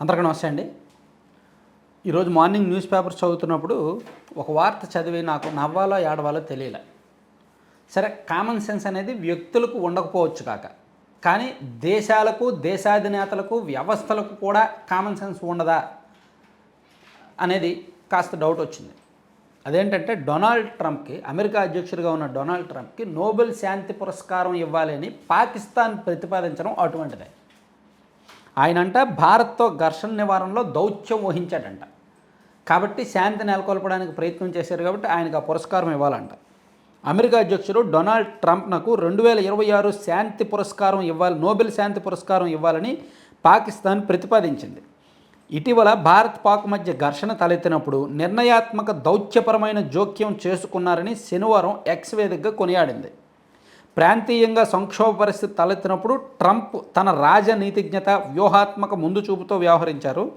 అందరికీ నమస్తే అండి. ఈరోజు మార్నింగ్ న్యూస్ పేపర్ చదువుతున్నప్పుడు ఒక వార్త చదివి నాకు నవ్వాలో ఏడవాలో తెలియలే. సరే కామన్ సెన్స్ అనేది వ్యక్తులకు ఉండకపోవచ్చు కాక కానీ దేశాలకు దేశాధినేతలకు వ్యవస్థలకు కూడా కామన్ సెన్స్ ఉండదా అనేది కాస్త డౌట్ వచ్చింది. అదేంటంటే డొనాల్డ్ ట్రంప్కి అమెరికా అధ్యక్షుడిగా ఉన్న డొనాల్డ్ ట్రంప్కి నోబెల్ శాంతి పురస్కారం ఇవ్వాలని పాకిస్తాన్ ప్రతిపాదించడం అటువంటిదే. ఆయనంట భారత్తో ఘర్షణ నివారణలో దౌత్యం వహించాడంట. కాబట్టి శాంతి నెలకొల్పడానికి ప్రయత్నం చేశారు కాబట్టి ఆయనకు ఆ పురస్కారం ఇవ్వాలంట. అమెరికా అధ్యక్షుడు డొనాల్డ్ ట్రంప్నకు రెండు వేల ఇరవై ఆరు శాంతి పురస్కారం ఇవ్వాలి నోబెల్ శాంతి పురస్కారం ఇవ్వాలని పాకిస్తాన్ ప్రతిపాదించింది. ఇటీవల భారత్ పాక్ మధ్య ఘర్షణ తలెత్తినప్పుడు నిర్ణయాత్మక దౌత్యపరమైన జోక్యం చేసుకున్నారని శనివారం ఎక్స్ వేదికగా కొనియాడింది. ప్రాంతీయంగా సంక్షోభ పరిస్థితి తలెత్తినప్పుడు ట్రంప్ తన రాజనీతిజ్ఞత వ్యూహాత్మక ముందు చూపుతో వ్యవహరించారు.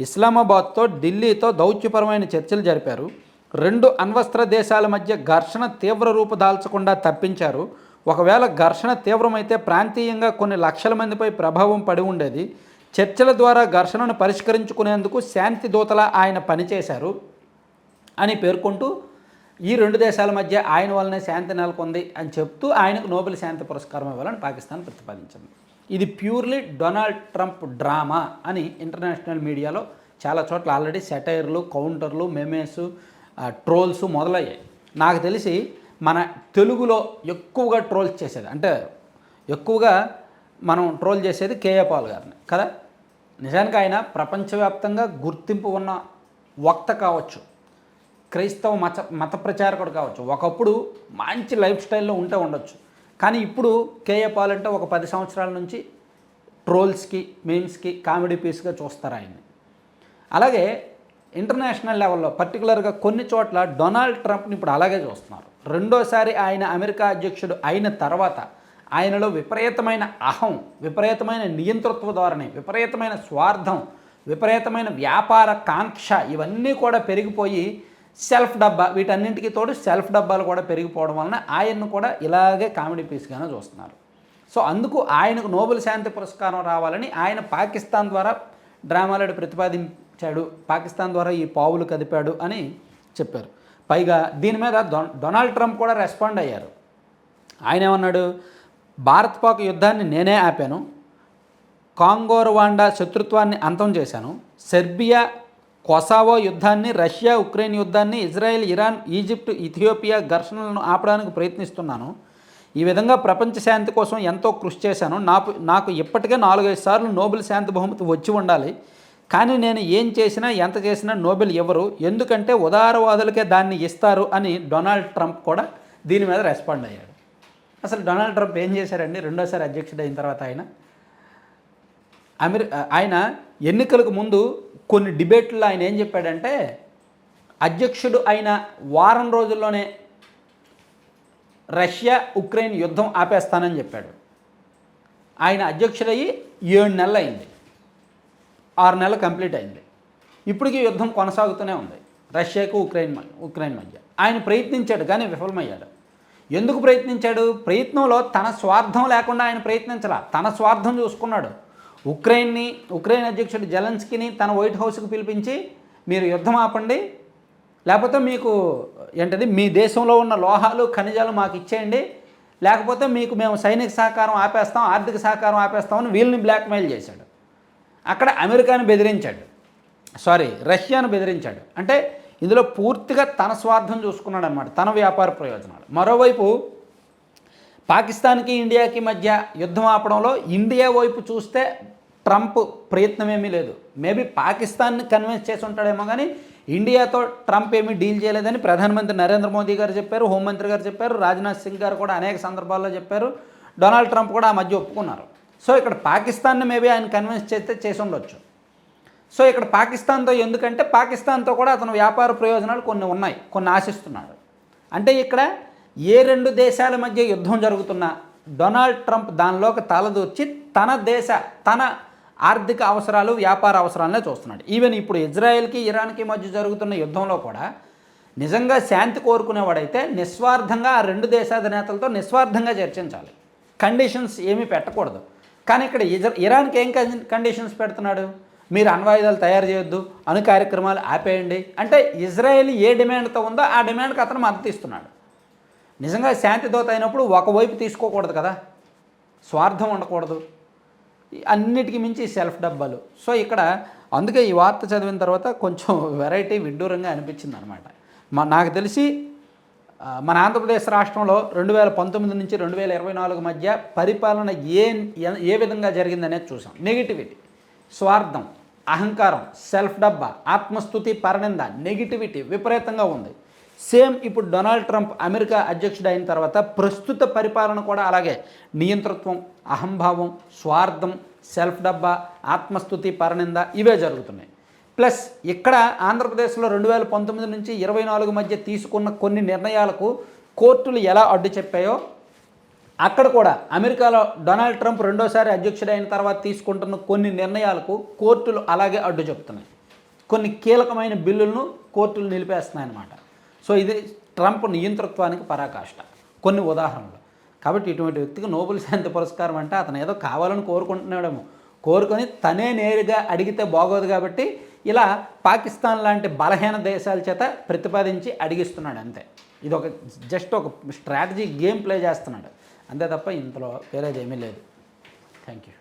ఇస్లామాబాద్తో ఢిల్లీతో దౌత్యపరమైన చర్చలు జరిపారు. రెండు అణ్వస్త్ర దేశాల మధ్య ఘర్షణ తీవ్ర రూపు దాల్చకుండా తప్పించారు. ఒకవేళ ఘర్షణ తీవ్రమైతే ప్రాంతీయంగా కొన్ని లక్షల మందిపై ప్రభావం పడి ఉండేది. చర్చల ద్వారా ఘర్షణను పరిష్కరించుకునేందుకు శాంతి దూతలా ఆయన పనిచేశారు అని పేర్కొంటూ ఈ రెండు దేశాల మధ్య ఆయన వల్లనే శాంతి నెలకొంది అని చెప్తూ ఆయనకు నోబెల్ శాంతి పురస్కారం ఇవ్వాలని పాకిస్తాన్ ప్రతిపాదించింది. ఇది ప్యూర్లీ డొనాల్డ్ ట్రంప్ డ్రామా అని ఇంటర్నేషనల్ మీడియాలో చాలా చోట్ల ఆల్రెడీ సెటైర్లు కౌంటర్లు మెమేస్ ట్రోల్స్ మొదలయ్యాయి. నాకు తెలిసి మన తెలుగులో ఎక్కువగా ట్రోల్స్ చేసేది అంటే ఎక్కువగా మనం ట్రోల్ చేసేది కేఏ పాల్ గారిని కదా? నిజానికి ఆయన ప్రపంచవ్యాప్తంగా గుర్తింపు ఉన్న వక్త కావచ్చు. క్రైస్తవ మత మత ప్రచారకుడు కావచ్చు. ఒకప్పుడు మంచి లైఫ్ స్టైల్లో ఉంటే ఉండొచ్చు. కానీ ఇప్పుడు కేఏ పాల్ అంటే ఒక పది సంవత్సరాల నుంచి ట్రోల్స్కి మీమ్స్కి కామెడీ పీస్గా చూస్తారు ఆయన్ని. అలాగే ఇంటర్నేషనల్ లెవెల్లో పర్టికులర్గా కొన్ని చోట్ల డొనాల్డ్ ట్రంప్ని ఇప్పుడు అలాగే చూస్తున్నారు. రెండోసారి ఆయన అమెరికా అధ్యక్షుడు అయిన తర్వాత ఆయనలో విపరీతమైన అహం విపరీతమైన నియంతృత్వ ధోరణి విపరీతమైన స్వార్థం విపరీతమైన వ్యాపార కాంక్ష ఇవన్నీ కూడా పెరిగిపోయి సెల్ఫ్ డబ్బా వీటన్నింటికి తోడు సెల్ఫ్ డబ్బాలు కూడా పెరిగిపోవడం వలన ఆయన్ను కూడా ఇలాగే కామెడీ పీస్గానే చూస్తున్నారు. సో అందుకు ఆయనకు నోబెల్ శాంతి పురస్కారం రావాలని ఆయన పాకిస్తాన్ ద్వారా డ్రామాలను ప్రతిపాదించాడు పాకిస్తాన్ ద్వారా ఈ పావులు కదిపాడు అని చెప్పారు. పైగా దీని మీద డొ- డొనాల్డ్ ట్రంప్ కూడా రెస్పాండ్ అయ్యారు. ఆయన ఏమన్నాడు? భారత్ పాక్ యుద్ధాన్ని నేనే ఆపాను కాంగోరవాండా శత్రుత్వాన్ని అంతం చేశాను సెర్బియా కొసావో యుద్ధాన్ని రష్యా ఉక్రెయిన్ యుద్ధాన్ని ఇజ్రాయెల్ ఇరాన్ ఈజిప్ట్ ఇథియోపియా ఘర్షణలను ఆపడానికి ప్రయత్నిస్తున్నాను. ఈ విధంగా ప్రపంచ శాంతి కోసం ఎంతో కృషి చేశాను. నాకు నాకు ఇప్పటికే నాలుగైదు సార్లు నోబెల్ శాంతి బహుమతి వచ్చి ఉండాలి. కానీ నేను ఏం చేసినా ఎంత చేసినా నోబెల్ ఎవరు ఎందుకంటే ఉదారవాదులకే దాన్ని ఇస్తారు అని డొనాల్డ్ ట్రంప్ కూడా దీని మీద రెస్పాండ్ అయ్యాడు. అసలు డొనాల్డ్ ట్రంప్ ఏం చేశారండి? రెండోసారి అధ్యక్షుడు అయిన తర్వాత ఆయన. అమెరి ఆయన ఎన్నికలకు ముందు కొన్ని డిబేట్లో ఆయన ఏం చెప్పాడంటే అధ్యక్షుడు అయిన వారం రోజుల్లోనే రష్యా ఉక్రెయిన్ యుద్ధం ఆపేస్తానని చెప్పాడు. ఆయన అధ్యక్షుడయ్యి ఏడు నెలలు అయింది ఆరు నెలలు కంప్లీట్ అయింది. ఇప్పటికీ యుద్ధం కొనసాగుతూనే ఉంది. రష్యాకు ఉక్రెయిన్ ఉక్రెయిన్ మధ్య. ఆయన ప్రయత్నించాడు కానీ విఫలమయ్యాడు. ఎందుకు ప్రయత్నించాడు? ప్రయత్నంలో తన స్వార్థం లేకుండా ఆయన ప్రయత్నించలా. తన స్వార్థం చూసుకున్నాడు. ఉక్రెయిన్ని ఉక్రెయిన్ అధ్యక్షుడు జెలెన్స్కీని తన వైట్ హౌస్కి పిలిపించి మీరు యుద్ధం ఆపండి. లేకపోతే మీకు ఏంటది మీ దేశంలో ఉన్న లోహాలు ఖనిజాలు మాకు ఇచ్చేయండి. లేకపోతే మీకు మేము సైనిక సహకారం ఆపేస్తాం ఆర్థిక సహకారం ఆపేస్తామని వీళ్ళని బ్లాక్మెయిల్ చేశాడు. అక్కడ అమెరికాను బెదిరించాడు. సారీ రష్యాను బెదిరించాడు. అంటే ఇందులో పూర్తిగా తన స్వార్థం చూసుకున్నాడు అనమాట తన వ్యాపార ప్రయోజనాలు. మరోవైపు పాకిస్తాన్కి ఇండియాకి మధ్య యుద్ధం ఆపడంలో ఇండియా వైపు చూస్తే ట్రంప్ ప్రయత్నం ఏమీ లేదు. మేబీ పాకిస్తాన్ని కన్విన్స్ చేసి ఉంటాడేమో కానీ ఇండియాతో ట్రంప్ ఏమీ డీల్ చేయలేదని ప్రధానమంత్రి నరేంద్ర మోదీ గారు చెప్పారు హోంమంత్రి గారు చెప్పారు రాజ్నాథ్ సింగ్ గారు కూడా అనేక సందర్భాల్లో చెప్పారు డొనాల్డ్ ట్రంప్ కూడా ఆ మధ్య ఒప్పుకున్నారు. సో ఇక్కడ పాకిస్తాన్ని మేబీ ఆయన కన్విన్స్ చేస్తే చేసి ఉండొచ్చు. సో ఇక్కడ పాకిస్తాన్తో ఎందుకంటే పాకిస్తాన్తో కూడా అతను వ్యాపార ప్రయోజనాలు కొన్ని ఉన్నాయి కొన్ని ఆశిస్తున్నాడు. అంటే ఇక్కడ ఏ రెండు దేశాల మధ్య యుద్ధం జరుగుతున్నా డొనాల్డ్ ట్రంప్ దానిలోకి తలదూర్చి తన దేశ తన ఆర్థిక అవసరాలు వ్యాపార అవసరాలనే చూస్తున్నాడు. ఈవెన్ ఇప్పుడు ఇజ్రాయెల్కి ఇరాన్కి మధ్య జరుగుతున్న యుద్ధంలో కూడా నిజంగా శాంతి కోరుకునేవాడైతే నిస్వార్థంగా ఆ రెండు దేశాధినేతలతో నిస్వార్థంగా చర్చించాలి. కండిషన్స్ ఏమీ పెట్టకూడదు. కానీ ఇక్కడ ఇజ్ర ఇరాన్కి ఏం కండిషన్స్ పెడుతున్నాడు? మీరు అణ్వాయుధాలు తయారు చేయొద్దు అణు కార్యక్రమాలు ఆపేయండి. అంటే ఇజ్రాయెల్ ఏ డిమాండ్తో ఉందో ఆ డిమాండ్కి అతను మద్దతు ఇస్తున్నాడు. నిజంగా శాంతి దోత అయినప్పుడు ఒకవైపు తీసుకోకూడదు కదా. స్వార్థం ఉండకూడదు. అన్నిటికీ మించి సెల్ఫ్ డబ్బాలు. సో ఇక్కడ అందుకే ఈ వార్త చదివిన తర్వాత కొంచెం వెరైటీ విడ్డూరంగా అనిపించింది అనమాట మా నాకు తెలిసి మన ఆంధ్రప్రదేశ్ రాష్ట్రంలో రెండు వేల పంతొమ్మిది నుంచి రెండు వేల ఇరవై నాలుగు మధ్య పరిపాలన ఏ ఏ విధంగా జరిగిందనేది చూసాం. నెగిటివిటీ స్వార్థం అహంకారం సెల్ఫ్ డబ్బా ఆత్మస్థుతి పరనింద నెగిటివిటీ విపరీతంగా ఉంది. సేమ్ ఇప్పుడు డొనాల్డ్ ట్రంప్ అమెరికా అధ్యక్షుడు అయిన తర్వాత ప్రస్తుత పరిపాలన కూడా అలాగే. నియంతృత్వం అహంభావం స్వార్థం సెల్ఫ్ డబ్బా ఆత్మస్థుతి పరనింద ఇవే జరుగుతున్నాయి. ప్లస్ ఇక్కడ ఆంధ్రప్రదేశ్లో రెండు వేల పంతొమ్మిది నుంచి ఇరవై నాలుగు మధ్య తీసుకున్న కొన్ని నిర్ణయాలకు కోర్టులు ఎలా అడ్డు చెప్పాయో అక్కడ కూడా అమెరికాలో డొనాల్డ్ ట్రంప్ రెండోసారి అధ్యక్షుడైన తర్వాత తీసుకుంటున్న కొన్ని నిర్ణయాలకు కోర్టులు అలాగే అడ్డు చెప్తున్నాయి. కొన్ని కీలకమైన బిల్లులను కోర్టులు నిలిపేస్తున్నాయన్నమాట. సో ఇది ట్రంప్ నియంతృత్వానికి పరాకాష్ట. కొన్ని ఉదాహరణలు. కాబట్టి ఇటువంటి వ్యక్తికి నోబెల్ శాంతి పురస్కారం అంటే అతను ఏదో కావాలని కోరుకుంటున్నాడేమో. కోరుకొని తనే నేరుగా అడిగితే బాగోదు కాబట్టి ఇలా పాకిస్తాన్ లాంటి బలహీన దేశాల చేత ప్రతిపాదించి అడిగిస్తున్నాడు అంతే. ఇది ఒక జస్ట్ ఒక స్ట్రాటజీ గేమ్ ప్లే చేస్తున్నాడు. అంతే తప్ప ఇంతలో వేరేది ఏమీ లేదు. Thank you